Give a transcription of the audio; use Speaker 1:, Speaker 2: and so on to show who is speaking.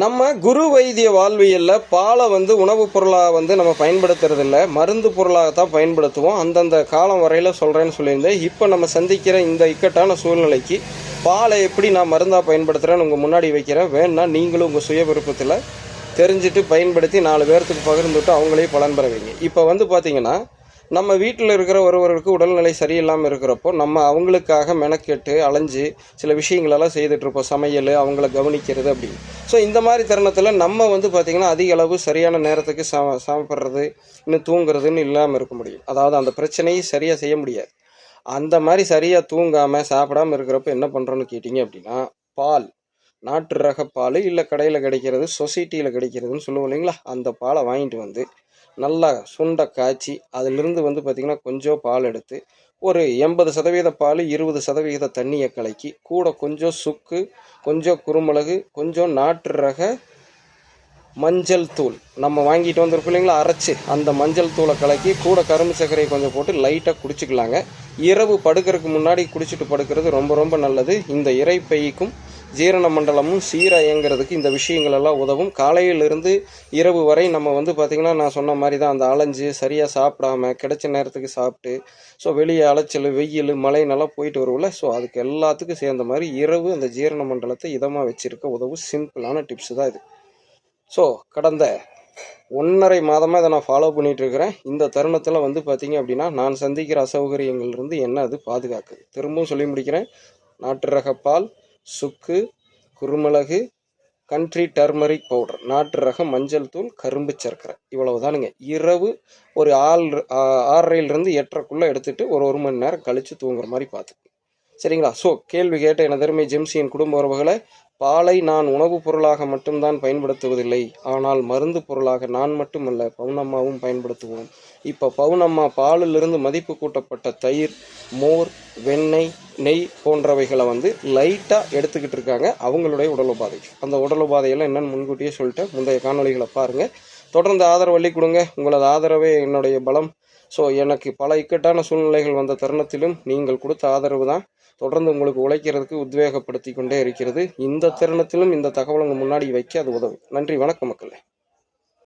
Speaker 1: நம்ம குரு வைத்திய வாழ்வியலில் பாலை வந்து உணவுப் பொருளாக வந்து நம்ம பயன்படுத்துறதில்ல மருந்து பொருளாக தான் பயன்படுத்துவோம். அந்தந்த காலம் வரையில் சொல்கிறேன்னு சொல்லியிருந்தேன். இப்போ நம்ம சந்திக்கிற இந்த இக்கட்டான சூழ்நிலைக்கு பாலை எப்படி நான் மருந்தாக பயன்படுத்துகிறேன்னு உங்கள் முன்னாடி வைக்கிறேன். வேணுன்னா நீங்களும் உங்கள் சுய விருப்பத்தில் தெரிஞ்சுட்டு பயன்படுத்தி நாலு பேர்த்துக்கு பகிர்ந்துட்டு அவங்களே பலன் பெற வைங்க. இப்போ வந்து பார்த்தீங்கன்னா நம்ம வீட்டில் இருக்கிற ஒருவருக்கு உடல்நிலை சரியில்லாமல் இருக்கிறப்போ நம்ம அவங்களுக்காக மெனக்கெட்டு அலைஞ்சு சில விஷயங்களெல்லாம் செய்துட்ருப்போம். சமையல் அவங்கள கவனிக்கிறது அப்படின்னு ஸோ இந்த மாதிரி தருணத்தில் நம்ம வந்து பார்த்திங்கன்னா அதிக அளவு சரியான நேரத்துக்கு ச சாப்பிட்றது இன்னும் தூங்குறதுன்னு இல்லாமல் இருக்க முடியும். அதாவது அந்த பிரச்சனையை சரியாக செய்ய முடியாது. அந்த மாதிரி சரியாக தூங்காமல் சாப்பிடாம இருக்கிறப்ப என்ன பண்ணுறோன்னு கேட்டிங்க அப்படின்னா பால். நாட்டு ரக பால் இல்லை கடையில் கிடைக்கிறது சொசைட்டியில் கிடைக்கிறதுன்னு சொல்லுவோம் இல்லைங்களா? அந்த பாலை வாங்கிட்டு வந்து நல்லா சுண்டை காய்ச்சி அதிலிருந்து வந்து பார்த்திங்கன்னா கொஞ்சம் பால் எடுத்து ஒரு எண்பது சதவீத பால் இருபது சதவீத தண்ணியை கலக்கி கூட கொஞ்சம் சுக்கு கொஞ்சம் குருமிளகு கொஞ்சம் நாட்டு ரக மஞ்சள் தூள். நம்ம வாங்கிட்டு வந்திருக்கோம் இல்லைங்களா அரைச்சி. அந்த மஞ்சள் தூளை கலக்கி கூட கரும்பு சர்க்கரையை கொஞ்சம் போட்டு லைட்டாக குடிச்சிக்கலாங்க. இரவு படுக்கிறதுக்கு முன்னாடி குடிச்சிட்டு படுக்கிறது ரொம்ப ரொம்ப நல்லது. இந்த இறைப்பைக்கும் ஜீரண மண்டலமும் சீராக இயங்கிறதுக்கு இந்த விஷயங்கள் எல்லாம் உதவும். காலையிலிருந்து இரவு வரை நம்ம வந்து பார்த்திங்கன்னா நான் சொன்ன மாதிரி தான் அந்த அலைஞ்சு சரியாக சாப்பிடாம கிடைச்ச நேரத்துக்கு சாப்பிட்டு ஸோ வெளியே அலைச்சல் வெயில் மழை நல்லா போயிட்டு வருவில்ல ஸோ அதுக்கு எல்லாத்துக்கும் சேர்ந்த மாதிரி இரவு அந்த ஜீரண மண்டலத்தை இதமாக வச்சுருக்க உதவும் சிம்பிளான டிப்ஸ் தான் இது. ஸோ கடந்த ஒன்றரை மாதமாக இதை நான் ஃபாலோ பண்ணிகிட்டு இருக்கிறேன் இந்த தருணத்தில் வந்து பார்த்திங்க அப்படின்னா நான் சந்திக்கிற அசௌகரியங்கள்லேருந்து என்ன அது பாதுகாக்குது? திரும்பவும் சொல்லி முடிக்கிறேன். நாட்டு ரக பால் சுக்கு குருமிளகு கண்ட்ரி டர்மரிக் பவுடர் நாட்டு ரகம் மஞ்சள் தூள் கரும்பு சர்க்கரை. இவ்வளவு தானுங்க இரவு ஒரு ஆள் ஆறரையிலிருந்து எட்டரைக்குள்ளே எடுத்துகிட்டு ஒரு ஒரு மணி நேரம் கழித்து தூங்குற மாதிரி பார்த்து. சரிங்களா? ஸோ கேள்வி கேட்ட எனதருமை ஜெம்சியின் குடும்ப உறவுகளை பாலை நான் உணவுப் பொருளாக மட்டும்தான் பயன்படுத்துவதில்லை. ஆனால் மருந்து பொருளாக நான் மட்டுமல்ல பவுனம்மாவும் பயன்படுத்துவோம். இப்போ பவுனம்மா பாலிலிருந்து மதிப்பு கூட்டப்பட்ட தயிர் மோர் வெண்ணெய் நெய் போன்றவைகளை வந்து லைட்டாக எடுத்துக்கிட்டு இருக்காங்க. அவங்களுடைய உடல் உபாதை. அந்த உடல் உபாதையெல்லாம் என்னென்னு முன்கூட்டியே சொல்லிட்டு முந்தைய காணொலிகளை பாருங்கள் தொடர்ந்து ஆதரவு அள்ளி கொடுங்க. உங்களது ஆதரவே என்னுடைய பலம். ஸோ எனக்கு பல இக்கட்டான சூழ்நிலைகள் வந்த தருணத்திலும் நீங்கள் கொடுத்த ஆதரவு தான். தொடர்ந்து உங்களுக்கு உழைக்கிறதுக்கு உத்வேகப்படுத்தி கொண்டே இருக்கிறது. இந்த தருணத்திலும் இந்த தகவல் முன்னாடி வைக்க அது உதவும். நன்றி. வணக்கம் மக்களே.